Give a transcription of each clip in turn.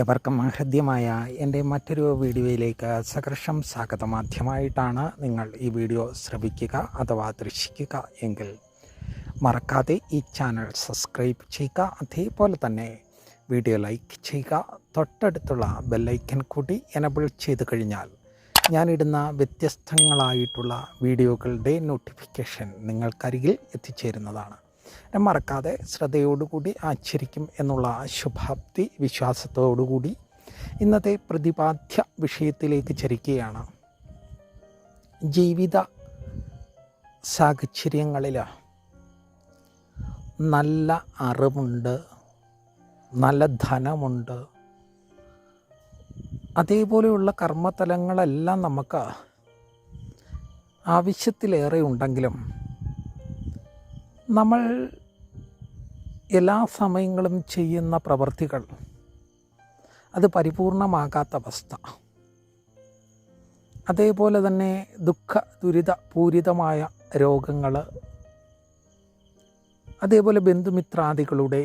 ഏവർക്കും ഹൃദ്യമായ എന്റെ മറ്റൊരു വീഡിയോയിലേക്ക് സകർഷം സ്വാഗതം. ആദ്യമായിട്ടാണ് നിങ്ങൾ ഈ വീഡിയോ ശ്രവിക്കുക അഥവാ ദർശിക്കുക എങ്കിൽ മറക്കാതെ ഈ ചാനൽ സബ്സ്ക്രൈബ് ചെയ്യുക. അതേപോലെ തന്നെ വീഡിയോ ലൈക്ക് ചെയ്യുക. തൊട്ടടുത്തുള്ള ബെല്ലൈക്കൻ കൂടി എനബിൾ ചെയ്ത് കഴിഞ്ഞാൽ ഞാനിടുന്ന വ്യത്യസ്തങ്ങളായിട്ടുള്ള വീഡിയോകളുടെ നോട്ടിഫിക്കേഷൻ നിങ്ങൾക്കരികിൽ എത്തിച്ചേരുന്നതാണ്. മറക്കാതെ ശ്രദ്ധയോടുകൂടി ആചരിക്കും എന്നുള്ള ശുഭാപ്തി വിശ്വാസത്തോടുകൂടി ഇന്നത്തെ പ്രതിപാദ്യ വിഷയത്തിലേക്ക് ചരിക്കുകയാണ്. ജീവിത സാഹചര്യങ്ങളിൽ നല്ല അറിവുണ്ട് നല്ല ധനമുണ്ട്. അതേപോലെയുള്ള കർമ്മതലങ്ങളെല്ലാം നമുക്ക് ആവശ്യത്തിലേറെ ഉണ്ടെങ്കിലും നമ്മൾ എല്ലാ സമയങ്ങളും ചെയ്യുന്ന പ്രവൃത്തികൾ അത് പരിപൂർണമാകാത്ത അവസ്ഥ അതേപോലെ തന്നെ ദുഃഖ ദുരിത പൂരിതമായ രോഗങ്ങൾ അതേപോലെ ബന്ധുമിത്രാദികളുടെ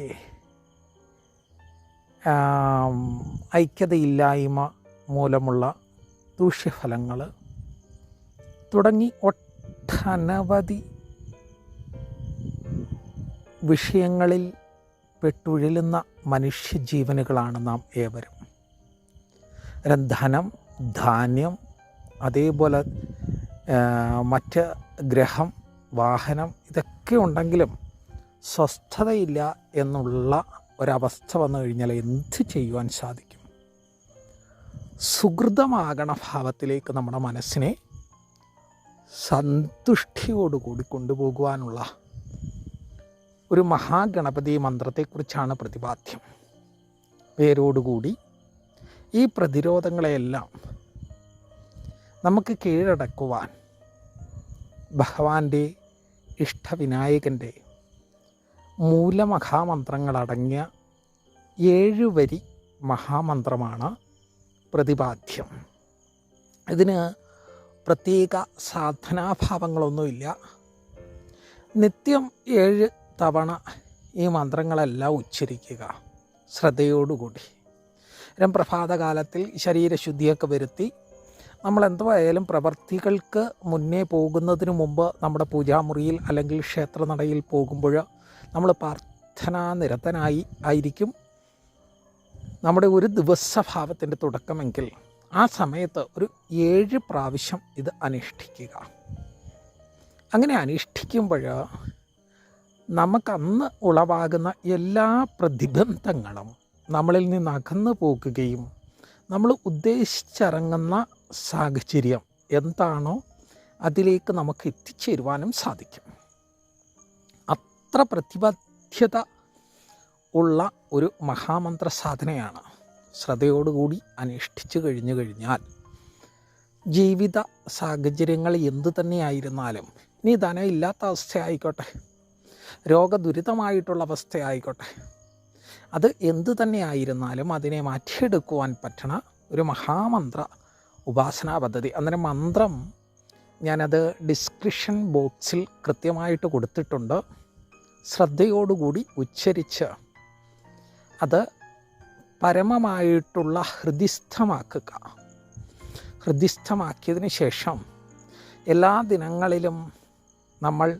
ഐക്യതയില്ലായ്മ മൂലമുള്ള ദൂഷ്യഫലങ്ങൾ തുടങ്ങി ഒട്ടനവധി വിഷയങ്ങളിൽ പെട്ടുഴലുന്ന മനുഷ്യജീവനുകളാണ് നാം ഏവരും. ധനം ധാന്യം അതേപോലെ മറ്റ് ഗ്രഹം വാഹനം ഇതൊക്കെ ഉണ്ടെങ്കിലും സ്വസ്ഥതയില്ല എന്നുള്ള ഒരവസ്ഥ വന്നു കഴിഞ്ഞാൽ എന്ത് ചെയ്യുവാൻ സാധിക്കും? സുഹൃതമാകണ ഭാവത്തിലേക്ക് നമ്മുടെ മനസ്സിനെ സന്തുഷ്ടിയോടുകൂടി കൊണ്ടുപോകുവാനുള്ള ഒരു മഹാഗണപതി മന്ത്രത്തെക്കുറിച്ചാണ് പ്രതിപാദ്യം. പേരോടുകൂടി ഈ പ്രതിരോധങ്ങളെയെല്ലാം നമുക്ക് കീഴടക്കുവാൻ ഭഗവാന്റെ ഇഷ്ടവിനായകന്റെ മൂലമഹാമന്ത്രങ്ങളടങ്ങിയ ഏഴ് വരി മഹാമന്ത്രമാണ് പ്രതിപാദ്യം. ഇതിന് പ്രത്യേക സാധനാഭാവങ്ങളൊന്നുമില്ല. നിത്യം ഏഴ് തവണ ഈ മന്ത്രങ്ങളെല്ലാം ഉച്ചരിക്കുക ശ്രദ്ധയോടുകൂടി. രം പ്രഭാതകാലത്തിൽ ശരീരശുദ്ധിയൊക്കെ വരുത്തി നമ്മൾ എന്തായാലും പ്രവർത്തികൾക്ക് മുന്നേ പോകുന്നതിന് മുമ്പ് നമ്മുടെ പൂജാമുറിയിൽ അല്ലെങ്കിൽ ക്ഷേത്രനടയിൽ പോകുമ്പോൾ നമ്മൾ പ്രാർത്ഥനാ നിരതനായി ആയിരിക്കും. നമ്മുടെ ഒരു ദിവസഭാവത്തിന്റെ തുടക്കമെങ്കിൽ ആ സമയത്ത് ഒരു ഏഴ് പ്രാവശ്യം ഇത് അനുഷ്ഠിക്കുക. അങ്ങനെ അനുഷ്ഠിക്കുമ്പോൾ നമുക്കന്ന് ഉളവാകുന്ന എല്ലാ പ്രതിബന്ധങ്ങളും നമ്മളിൽ നിന്ന് അകന്നു പോകുകയും നമ്മൾ ഉദ്ദേശിച്ചിറങ്ങുന്ന സാഹചര്യം എന്താണോ അതിലേക്ക് നമുക്ക് എത്തിച്ചേരുവാനും സാധിക്കും. അത്ര പ്രതിബദ്ധത ഉള്ള ഒരു മഹാമന്ത്ര സാധനയാണ്. ശ്രദ്ധയോടുകൂടി അനുഷ്ഠിച്ചു കഴിഞ്ഞു കഴിഞ്ഞാൽ ജീവിത സാഹചര്യങ്ങൾ എന്തു തന്നെയായിരുന്നാലും ഇനി ധനം ഇല്ലാത്ത അവസ്ഥയായിക്കോട്ടെ. രോഗദുരിതമായിട്ടുള്ള അവസ്ഥയായിക്കോട്ടെ അത് എന്തു തന്നെയായിരുന്നാലും അതിനെ മാറ്റിയെടുക്കുവാൻ പറ്റണ ഒരു മഹാമന്ത്ര ഉപാസനാ പദ്ധതി. അന്നേരം മന്ത്രം ഞാനത് ഡിസ്ക്രിപ്ഷൻ ബോക്സിൽ കൃത്യമായിട്ട് കൊടുത്തിട്ടുണ്ട്. ശ്രദ്ധയോടുകൂടി ഉച്ചരിച്ച് അത് പരമമായിട്ടുള്ള ഹൃദിസ്ഥമാക്കുക. ഹൃദിസ്ഥമാക്കിയതിന് ശേഷം എല്ലാ ദിനങ്ങളിലും നമ്മൾ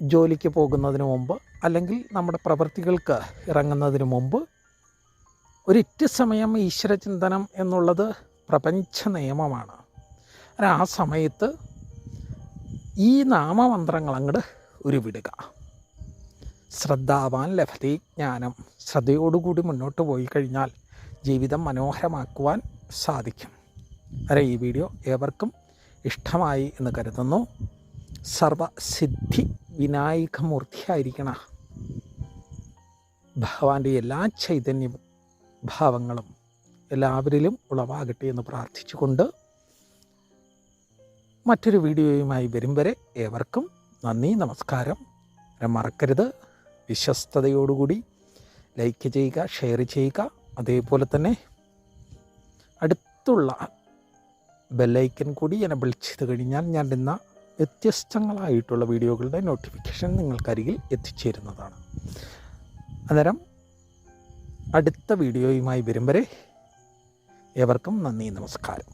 ജോലിക്ക് പോകുന്നതിന് മുമ്പ് അല്ലെങ്കിൽ നമ്മുടെ പ്രവൃത്തികൾക്ക് ഇറങ്ങുന്നതിന് മുമ്പ് ഒരിറ്റ സമയം ഈശ്വരചിന്തനം എന്നുള്ളത് പ്രപഞ്ച നിയമമാണ്. ആ സമയത്ത് ഈ നാമമന്ത്രങ്ങൾ അങ്ങോട്ട് ഉരുവിടുക. ശ്രദ്ധാവാൻ ലഭതി ജ്ഞാനം. ശ്രദ്ധയോടുകൂടി മുന്നോട്ട് പോയി കഴിഞ്ഞാൽ ജീവിതം മനോഹരമാക്കുവാൻ സാധിക്കും. അരെ ഈ വീഡിയോ ഏവർക്കും ഇഷ്ടമായി എന്ന് കരുതുന്നു. സർവസിദ്ധി വിനായകമൂർത്തിയായിരിക്കണ. ഭഗവാന്റെ എല്ലാ ചൈതന്യ ഭാവങ്ങളും എല്ലാവരിലും ഉളവാകട്ടെ എന്ന് പ്രാർത്ഥിച്ചുകൊണ്ട് മറ്റൊരു വീഡിയോയുമായി വരും വരെ ഏവർക്കും നന്ദി നമസ്കാരം. മറക്കരുത്. വിശ്വസ്തയോടുകൂടി ലൈക്ക് ചെയ്യുക ഷെയർ ചെയ്യുക. അതേപോലെ തന്നെ അടുത്തുള്ള ബെല്ലൈക്കൻ കൂടി എനബിൾ ചെയ്ത് കഴിഞ്ഞാൽ ഞാൻ ഇന്ന വ്യത്യസ്തങ്ങളായിട്ടുള്ള വീഡിയോകളുടെ നോട്ടിഫിക്കേഷൻ നിങ്ങൾക്കരികിൽ എത്തിച്ചേരുന്നതാണ്. അന്നേരം അടുത്ത വീഡിയോയുമായി വരും വരെ ഏവർക്കും നന്ദി നമസ്കാരം.